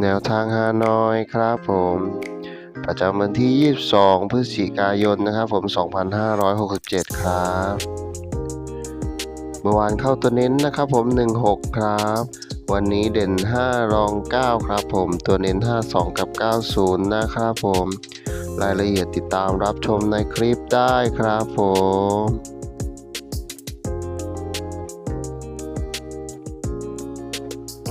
แนวทางฮานอยครับผม ประจำวันที่ 22 พฤศจิกายนนะครับผม 2567 ครับ เมื่อวานเข้าตัวเน้นนะครับผม 16 ครับ วันนี้เด่น 5 รอง 9 ครับผม ตัวเน้น 52 กับ 90 นะครับผม รายละเอียดติดตามรับชมในคลิปได้ครับผม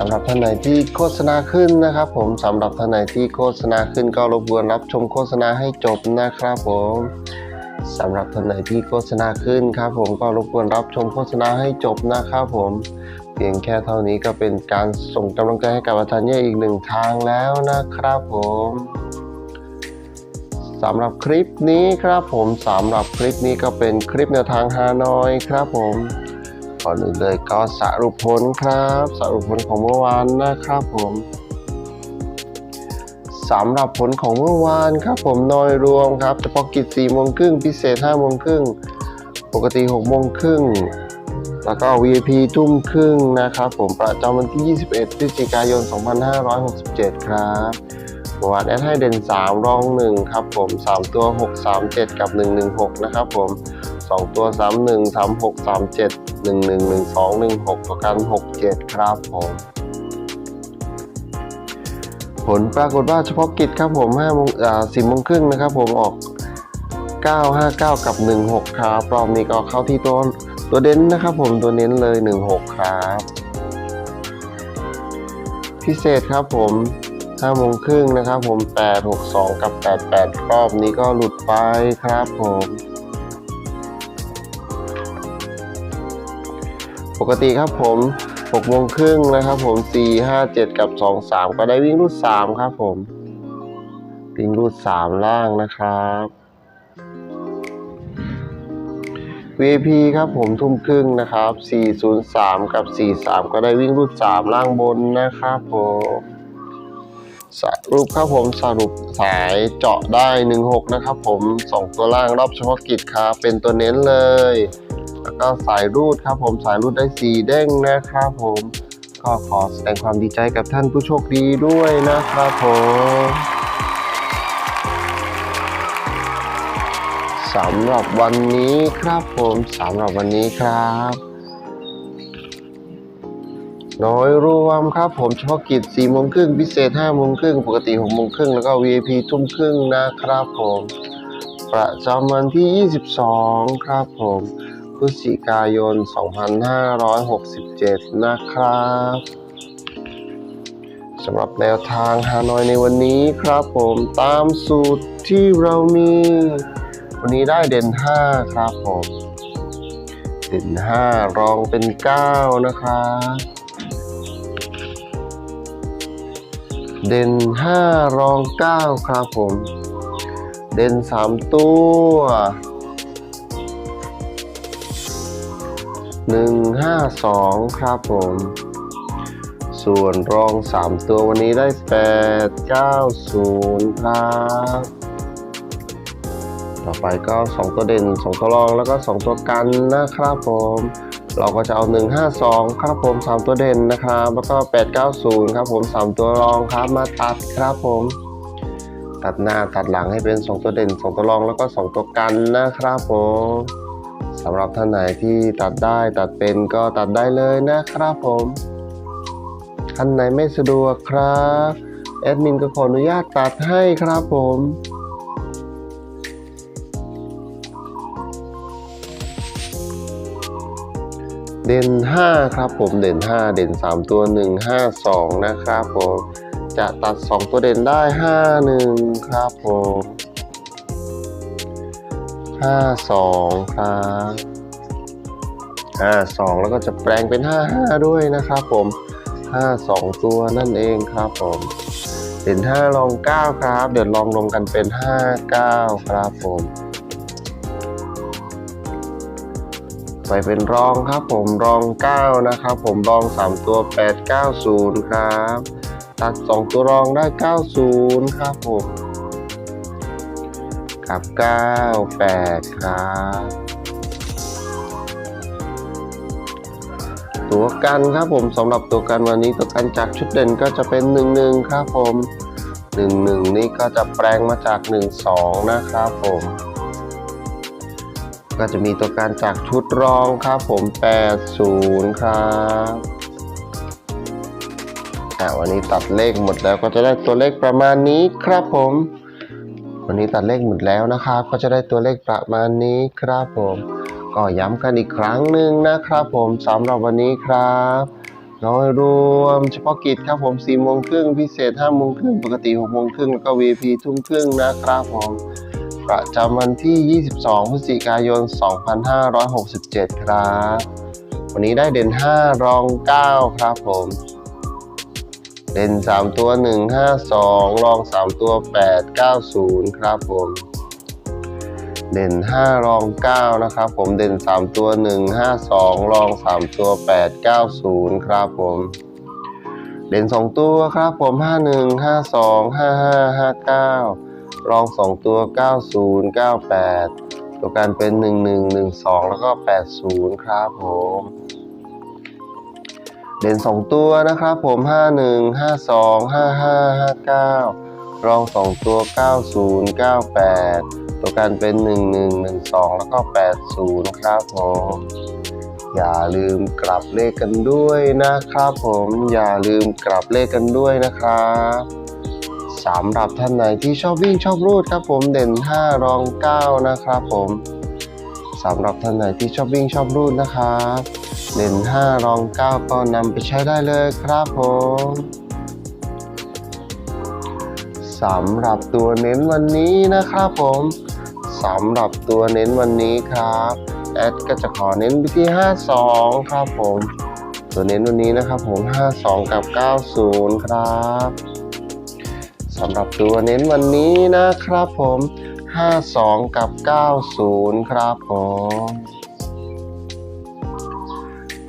สำหรับท่านไหนที่โฆษณาขึ้นนะครับผมสำหรับท่านไหนที่โฆษณาขึ้นก็รบกวนรับชมโฆษณาให้จบนะครับผมสำหรับท่านไหนที่โฆษณาขึ้นครับผมก็รบกวนรับชมโฆษณาให้จบนะครับผมเพียงแค่เท่านี้ก็เป็นการส่งกำลังใจให้กับอาจารย์เย่อีกหนึ่งทางแล้วนะครับผมสำหรับคลิปนี้ครับผมสำหรับคลิปนี้ก็เป็นคลิปแนวทางฮานอยครับผม ก่อนอื่นเลยก็สรุปผลครับสรุปผลของเมื่อวานนะครับผมสำหรับผลของเมื่อวานครับผมโดยรวมครับเฉพาะกิจ4โมงครึ่งพิเศษ5โมงครึ่งปกติ6โมงครึ่งแล้วก็ VIP ทุ่มครึ่งนะครับผมประจำวันที่ 21 พฤศจิกายน 2567 ครับเมื่อวานแอดให้เด่น 3 รอง 1 ครับผม 3 ตัว 6 3 7 กับ 116 นะครับผม 2 ตัว 3 1 3 1 1 1 2 1 6 ประกัน 6 7 ครับผมผลปรากฏว่าเฉพาะกิจครับผม5โมงอ่โมงครึ่งนะครับผมออก 959 กับ 16 ครับรอบนี้ก็เข้าที่ตัวตัวเด่นนะครับผมตัวเน้นเลย 16 ครับ พิเศษครับผม5โมงครึ่งนะครับผม 862 กับ 88 รอบนี้ก็หลุดไปครับผม กติครับผม6โมงครึ่งนะครับผม 4 5 7 กับ 2 3 ก็ได้วิ่งรูด3ครับผม วิ่งรูด 3 ล่างนะครับ VIP ครับผมทุ่มครึ่งนะครับ 403 กับ 43 ก็ได้วิ่งรูด 3 ล่างบนนะครับผมสรุปครับผมสรุปสายเจาะได้ 16 นะครับผม 2 ตัวล่างรอบเฉพาะกิจครับ เป็นตัวเน้นเลย แล้วก็สายรูดครับผมสายรูดได้สีเด้งนะครับผมก็ขอแสดงความดีใจกับท่านผู้โชคดีด้วยนะครับผมสำหรับวันนี้ครับผมสำหรับวันนี้ครับน้อยรวมครับผมเฉพาะกิจ4โมงครึ่งพิเศษ5โมงครึ่งปกติ6โมงครึ่งแล้วก็ VIP ทุ่มครึ่งนะครับผม ประจำวันที่ 22 ครับผม พฤศจิกายน 2567 นะครับสำหรับแนวทางฮานอยในวันนี้ครับผมตามสูตรที่เรามี วันนี้ได้เด่น 5 ครับผมเด่น 5 รองเป็น 9 นะครับเด่น 5 รอง 9 ครับผม เด่น 3 ตัว หนึ่งห้าสองครับผม ส่วนรองสามตัววันนี้ได้แปดเก้าศูนย์ครับ ต่อไปก็สองตัวเด่นสองตัวรองแล้วก็สองตัวกันนะครับผม เราก็จะเอาหนึ่งห้าสองครับผมสามตัวเด่นนะครับ แล้วก็แปดเก้าศูนย์ครับผมสามตัวรองครับมาตัดครับผมตัดหน้าตัดหลังให้เป็นสองตัวเด่นสองตัวรองแล้วก็สองตัวกันนะครับผม สำหรับท่านไหนที่ตัดได้ตัดเป็นก็ตัดได้เลยนะครับผมท่านไหนไม่สะดวกครับแอดมินก็ขออนุญาตตัดให้ครับผมเด่น 5 ครับผมเด่น 5 เด่น 3 ตัว 1 5 2 นะครับผม จะตัด 2 ตัวเด่นได้ 5 1 ครับผม 5 2ครับ5 2แล้วก็จะแปลงเป็น5 5ด้วยนะครับผม5 2ตัวนั่นเองครับผมเด่น5ลอง9ครับ เดี๋ยวลองลงกันเป็น5 9ครับผมไปเป็นรองครับผมรอง 9 นะครับ ผมรอง 3 ตัว 890 ครับ ตัด 2 ตัวรองได้ 90 ครับผม ครับ98ครับตัวกันครับผมสำหรับตัวกันวันนี้ตัวกันจากชุดเด่นก็จะเป็น11ครับผม11นี่ก็จะแปลงมาจาก12นะครับผมก็จะมีตัวการจากชุดรองครับผม 80 ครับวันนี้ตัดเลขหมดแล้วก็จะได้ตัวเลขประมาณนี้ครับผม วันนี้ตัดเลขหมดแล้วนะครับ ก็จะได้ตัวเลขประมาณนี้ครับผม ก็ย้ำกันอีกครั้งหนึ่งนะครับผมสำหรับวันนี้ครับน้อยรวมเฉพาะกิจครับผม4โมงครึ่งพิเศษ5โมงครึ่งปกติ6โมงครึ่งแล้วก็ VP ทุ่มครึ่งนะครับผมประจำวันที่ 22 พฤศจิกายน 2567 ครับ วันนี้ได้เด่น 5 รอง 9 ครับผม เด่น3 ตัว 1 5 2 รอง 3 ตัว 8 90 ครับผม เด่น 5 รอง 9 นะครับผมเด่น 3 ตัว 1 5 2 รอง 3 ตัว 8 90 ครับผมเด่น 2 ตัวครับผม 51 52 55 59 รอง 2 ตัว 90 98 ตัวการเป็น 11 12 แล้วก็ 80 ครับผม เด่น 2 ตัวนะครับผม 51 52 55 59 รอง 2 ตัว 90 98 ตัวการเป็น 11 12 แล้วก็ 80 ครับผม อย่าลืมกลับเลขกันด้วยนะครับผม อย่าลืมกลับเลขกันด้วยนะครับสำหรับท่านไหนที่ชอบวิ่งชอบรูดครับผมเด่น 5 รอง 9 นะครับผมสำหรับท่านไหนที่ชอบวิ่งชอบรูดนะครับ เด่น5รอง 9 ก็นำไปใช้ได้เลยครับผมสำหรับตัวเน้นวันนี้นะครับผมสำหรับตัวเน้นวันนี้ครับแอดก็จะขอเน้นไปที่ 52 ครับผม ตัวเน้นวันนี้นะครับผม 52 กับ 90 ครับสำหรับตัวเน้นวันนี้นะครับผม 52 กับ 90 ครับผม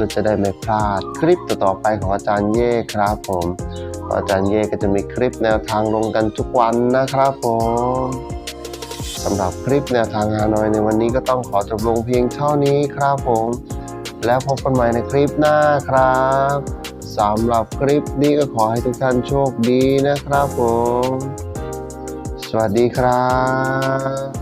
พื่อจะได้ไม่พลาดคลิปต่อๆไปของอาจารย์เย่ครับผมอาจารย์เย่ก็จะมีคลิปแนวทางลงกันทุกวันนะครับผมสำหรับคลิปแนวทางฮานอยในวันนี้ก็ต้องขอจบลงเพียงเท่านี้ครับผม แล้วพบกันใหม่ในคลิปหน้าครับสำหรับคลิปนี้ก็ขอให้ทุกท่านโชคดีนะครับผม สวัสดีครับ